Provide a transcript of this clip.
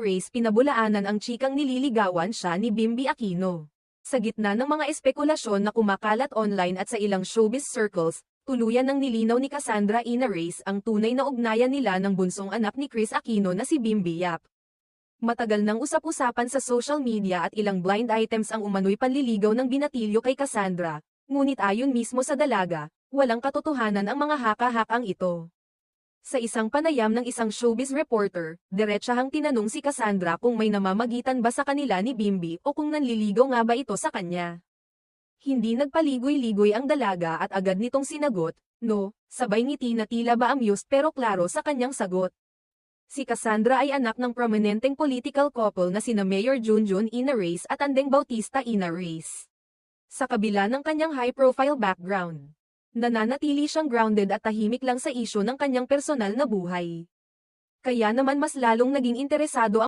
Reyes pinabulaanan ang chikang nililigawan siya ni Bimbi Aquino. Sa gitna ng mga espekulasyon na kumakalat online at sa ilang showbiz circles, tuluyan ng nilinaw ni Cassandra Ina Reyes ang tunay na ugnayan nila ng bunsong anak ni Chris Aquino na si Bimbi Yap. Matagal nang usap-usapan sa social media at ilang blind items ang umano'y panliligaw ng binatilyo kay Cassandra, ngunit ayon mismo sa dalaga, walang katotohanan ang mga haka-hakang ito. Sa isang panayam ng isang showbiz reporter, diretsahang tinanong si Cassandra kung may namamagitan ba sa kanila ni Bimbi o kung nanliligaw nga ba ito sa kanya. Hindi nagpaligoy-ligoy ang dalaga at agad nitong sinagot, no, sabay ngiti na tila ba amused pero klaro sa kanyang sagot. Si Cassandra ay anak ng prominenteng political couple na sina Mayor Junjun Ina Reyes at Andeng Bautista Ina Reyes. Sa kabila ng kanyang high-profile background, nananatili siyang grounded at tahimik lang sa isyo ng kanyang personal na buhay. Kaya naman mas lalong naging interesado ang